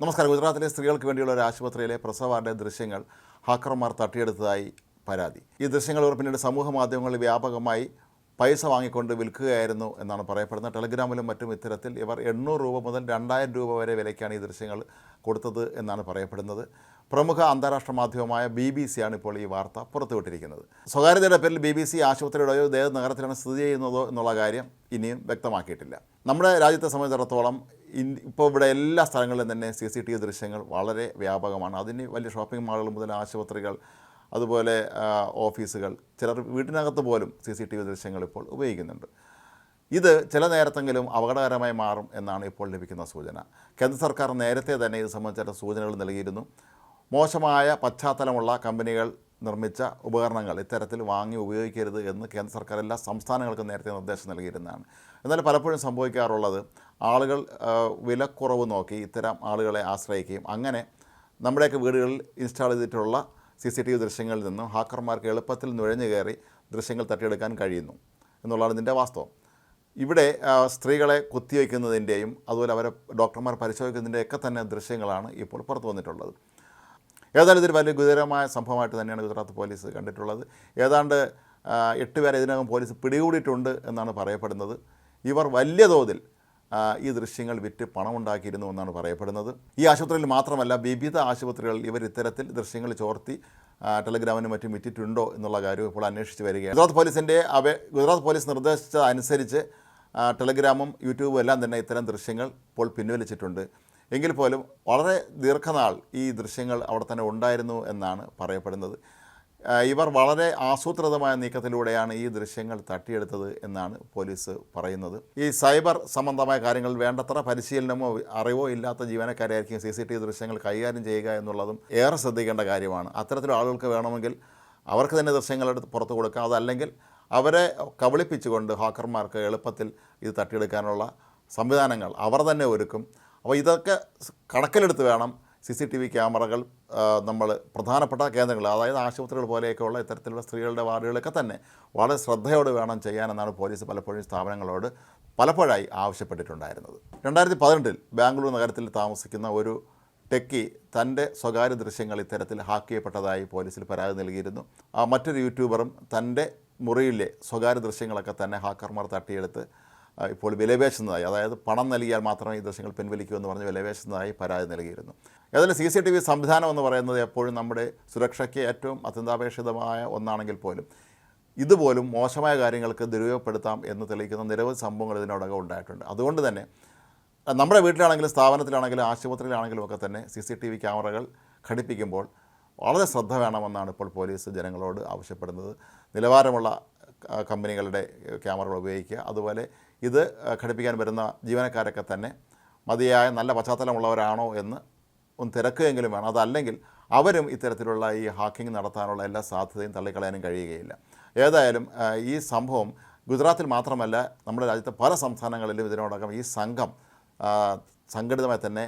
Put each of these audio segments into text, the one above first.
നമസ്കാരം. ഗുജറാത്തിലെ സ്ത്രീകൾക്ക് വേണ്ടിയുള്ള ഒരു ആശുപത്രിയിലെ പ്രസവാർഡിലെ ദൃശ്യങ്ങൾ ഹാക്കർമാർ തട്ടിയെടുത്തതായി പരാതി. ഈ ദൃശ്യങ്ങൾ ഇവർ പിന്നീട് സമൂഹ മാധ്യമങ്ങളിൽ വ്യാപകമായി പൈസ വാങ്ങിക്കൊണ്ട് വിൽക്കുകയായിരുന്നു എന്നാണ് പറയപ്പെടുന്നത്. ടെലിഗ്രാമിലും മറ്റും ഇത്തരത്തിൽ ഇവർ എണ്ണൂറ് രൂപ മുതൽ രണ്ടായിരം രൂപ വരെ വിലയ്ക്കാണ് ഈ ദൃശ്യങ്ങൾ കൊടുത്തത് എന്നാണ് പറയപ്പെടുന്നത്. പ്രമുഖ അന്താരാഷ്ട്ര മാധ്യമമായ ബി ബി സിയാണ് ഇപ്പോൾ ഈ വാർത്ത പുറത്തുവിട്ടിരിക്കുന്നത്. സ്വകാര്യതയുടെ പേരിൽ ബി ബി സി ആശുപത്രിയുടെയോ ദേഹ നഗരത്തിലാണ് സ്ഥിതി ചെയ്യുന്നതോ എന്നുള്ള കാര്യം ഇനിയും വ്യക്തമാക്കിയിട്ടില്ല. നമ്മുടെ രാജ്യത്തെ സംബന്ധിച്ചിടത്തോളം ഇപ്പോൾ ഇവിടെ എല്ലാ സ്ഥലങ്ങളിലും തന്നെ സി സി ടി വി ദൃശ്യങ്ങൾ വളരെ വ്യാപകമാണ്. അതിന് വലിയ ഷോപ്പിംഗ് മാളുകൾ മുതൽ ആശുപത്രികൾ അതുപോലെ ഓഫീസുകൾ ചിലർ വീട്ടിനകത്ത് പോലും സി സി ടി വി ദൃശ്യങ്ങൾ ഇപ്പോൾ ഉപയോഗിക്കുന്നുണ്ട്. ഇത് ചില നേരത്തെങ്കിലും അപകടകരമായി മാറും എന്നാണ് ഇപ്പോൾ ലഭിക്കുന്ന സൂചന. കേന്ദ്ര സർക്കാർ നേരത്തെ തന്നെ ഇത് സംബന്ധിച്ച സൂചനകൾ നൽകിയിരുന്നു. മോശമായ പശ്ചാത്തലമുള്ള കമ്പനികൾ നിർമ്മിച്ച ഉപകരണങ്ങൾ ഇത്തരത്തിൽ വാങ്ങി ഉപയോഗിക്കരുത് എന്ന് കേന്ദ്ര സർക്കാർ എല്ലാ സംസ്ഥാനങ്ങൾക്കും നേരത്തെ നിർദ്ദേശം നൽകിയിരുന്നതാണ്. എന്നാൽ പലപ്പോഴും സംഭവിക്കാറുള്ളത് ആളുകൾ വിലക്കുറവ് നോക്കി ഇത്തരം ആളുകളെ ആശ്രയിക്കുകയും അങ്ങനെ നമ്മുടെയൊക്കെ വീടുകളിൽ ഇൻസ്റ്റാൾ ചെയ്തിട്ടുള്ള സി സി ടി വി ദൃശ്യങ്ങളിൽ നിന്നും ഹാക്കർമാർക്ക് എളുപ്പത്തിൽ നുഴഞ്ഞു കയറി ദൃശ്യങ്ങൾ തട്ടിയെടുക്കാൻ കഴിയുന്നു എന്നുള്ളതാണ് ഇതിന്റെ വാസ്തവം. ഇവിടെ സ്ത്രീകളെ കുത്തിവയ്ക്കുന്നതിന്റെയും അതുപോലെ അവരെ ഡോക്ടർമാർ പരിശോധിക്കുന്നതിന്റെയൊക്കെ തന്നെ ദൃശ്യങ്ങളാണ് ഇപ്പോൾ പുറത്തു വന്നിട്ടുള്ളത്. ഏതായാലും ഇതൊരു വലിയ ഗുരുതരമായ സംഭവമായിട്ട് തന്നെയാണ് ഗുജറാത്ത് പോലീസ് കണ്ടിട്ടുള്ളത്. ഏതാണ്ട് എട്ട് പേരെ ഇതിനകം പോലീസ് പിടികൂടിയിട്ടുണ്ട് എന്നാണ് പറയപ്പെടുന്നത്. ഇവർ വലിയ തോതിൽ ഈ ദൃശ്യങ്ങൾ വിറ്റ് പണമുണ്ടാക്കിയിരുന്നു എന്നാണ് പറയപ്പെടുന്നത്. ഈ ആശുപത്രിയിൽ മാത്രമല്ല വിവിധ ആശുപത്രികളിൽ ഇവർ ഇത്തരത്തിൽ ദൃശ്യങ്ങൾ ചോർത്തി ടെലഗ്രാമിനും മറ്റും വിറ്റിട്ടുണ്ടോ എന്നുള്ള കാര്യം ഇപ്പോൾ അന്വേഷിച്ച് വരികയാണ്. ഗുജറാത്ത് പോലീസിന്റെ അവ ഗുജറാത്ത് പോലീസ് നിർദ്ദേശിച്ചതനുസരിച്ച് ടെലഗ്രാമും യൂട്യൂബും എല്ലാം തന്നെ ഇത്തരം ദൃശ്യങ്ങൾ ഇപ്പോൾ പിൻവലിച്ചിട്ടുണ്ട്. എങ്കിൽ പോലും വളരെ ദീർഘനാൾ ഈ ദൃശ്യങ്ങൾ അവിടെ തന്നെ ഉണ്ടായിരുന്നു എന്നാണ് പറയപ്പെടുന്നത്. ഇവർ വളരെ ആസൂത്രിതമായ നീക്കത്തിലൂടെയാണ് ഈ ദൃശ്യങ്ങൾ തട്ടിയെടുത്തത് എന്നാണ് പോലീസ് പറയുന്നത്. ഈ സൈബർ സംബന്ധമായ കാര്യങ്ങൾ വേണ്ടത്ര പരിശീലനമോ അറിവോ ഇല്ലാത്ത ജീവനക്കാരായിരിക്കും സി സി ടി വി ദൃശ്യങ്ങൾ കൈകാര്യം ചെയ്യുക എന്നുള്ളതും ഏറെ ശ്രദ്ധിക്കേണ്ട കാര്യമാണ്. അത്തരത്തിലുള്ള ആളുകൾക്ക് വേണമെങ്കിൽ അവർക്ക് തന്നെ ദൃശ്യങ്ങളെടുത്ത് പുറത്തു കൊടുക്കാം. അതല്ലെങ്കിൽ അവരെ കബളിപ്പിച്ചുകൊണ്ട് ഹാക്കർമാർക്ക് എളുപ്പത്തിൽ ഇത് തട്ടിയെടുക്കാനുള്ള സംവിധാനങ്ങൾ അവർ തന്നെ ഒരുക്കും. അപ്പോൾ ഇതൊക്കെ കണക്കിലെടുത്ത് വേണം സി സി ടി വി ക്യാമറകൾ നമ്മൾ പ്രധാനപ്പെട്ട കേന്ദ്രങ്ങൾ അതായത് ആശുപത്രികൾ പോലെയൊക്കെയുള്ള ഇത്തരത്തിലുള്ള സ്ത്രീകളുടെ വാർഡുകളൊക്കെ തന്നെ വളരെ ശ്രദ്ധയോടെ വേണം ചെയ്യാനെന്നാണ് പോലീസ് പലപ്പോഴും സ്ഥാപനങ്ങളോട് പലപ്പോഴായി ആവശ്യപ്പെട്ടിട്ടുണ്ടായിരുന്നത്. രണ്ടായിരത്തി പതിനെട്ടിൽ ബാംഗ്ലൂർ നഗരത്തിൽ താമസിക്കുന്ന ഒരു ടെക്കി തന്റെ സ്വകാര്യ ദൃശ്യങ്ങൾ ഇത്തരത്തിൽ ഹാക്ക് ചെയ്യപ്പെട്ടതായി പോലീസിൽ പരാതി നൽകിയിരുന്നു. മറ്റൊരു യൂട്യൂബറും തന്റെ മുറിയിലെ സ്വകാര്യ ദൃശ്യങ്ങളൊക്കെ തന്നെ ഹാക്കർമാർ തട്ടിയെടുത്ത് ഇപ്പോൾ വിലപേശുന്നതായി അതായത് പണം നൽകിയാൽ മാത്രമേ ഈ ദൃശ്യങ്ങൾ പിൻവലിക്കൂ എന്ന് പറഞ്ഞ് വിലപേശുന്നതായി പരാതി നൽകിയിരുന്നു. ഏതായാലും സി സി ടി വി സംവിധാനം എന്ന് പറയുന്നത് എപ്പോഴും നമ്മുടെ സുരക്ഷയ്ക്ക് ഏറ്റവും അത്യന്താപേക്ഷിതമായ ഒന്നാണെങ്കിൽ പോലും ഇതുപോലും മോശമായ കാര്യങ്ങൾക്ക് ദുരുപയോഗപ്പെടുത്താം എന്ന് തെളിയിക്കുന്ന നിരവധി സംഭവങ്ങൾ ഇതിനോടകം ഉണ്ടായിട്ടുണ്ട്. അതുകൊണ്ട് തന്നെ നമ്മുടെ വീട്ടിലാണെങ്കിലും സ്ഥാപനത്തിലാണെങ്കിലും ആശുപത്രിയിലാണെങ്കിലും ഒക്കെ തന്നെ സി സി ടി വി ക്യാമറകൾ ഘടിപ്പിക്കുമ്പോൾ വളരെ ശ്രദ്ധ വേണമെന്നാണ് ഇപ്പോൾ പോലീസ് ജനങ്ങളോട് ആവശ്യപ്പെടുന്നത്. നിലവാരമുള്ള കമ്പനികളുടെ ക്യാമറകൾ ഉപയോഗിക്കുക. അതുപോലെ ഇത് ഘടിപ്പിക്കാൻ വരുന്ന ജീവനക്കാരൊക്കെ തന്നെ മതിയായ നല്ല പശ്ചാത്തലമുള്ളവരാണോ എന്ന് ഒന്ന് തിരക്കുകയെങ്കിലും വേണം. അതല്ലെങ്കിൽ അവരും ഇത്തരത്തിലുള്ള ഈ ഹാക്കിംഗ് നടത്താനുള്ള എല്ലാ സാധ്യതയും തള്ളിക്കളയാനും കഴിയുകയില്ല. ഏതായാലും ഈ സംഭവം ഗുജറാത്തിൽ മാത്രമല്ല നമ്മുടെ രാജ്യത്തെ പല സംസ്ഥാനങ്ങളിലും ഇതിനോടകം ഈ സംഘം സംഘടിതമായി തന്നെ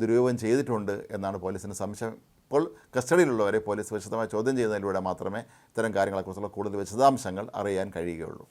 ദുരുപയോഗം ചെയ്തിട്ടുണ്ട് എന്നാണ് പോലീസിന് സംശയം. ഇപ്പോൾ കസ്റ്റഡിയിലുള്ളവരെ പോലീസ് വിശദമായി ചോദ്യം ചെയ്യുന്നതിലൂടെ മാത്രമേ ഇത്തരം കാര്യങ്ങളെക്കുറിച്ചുള്ള കൂടുതൽ വിശദാംശങ്ങൾ അറിയാൻ കഴിയുകയുള്ളൂ.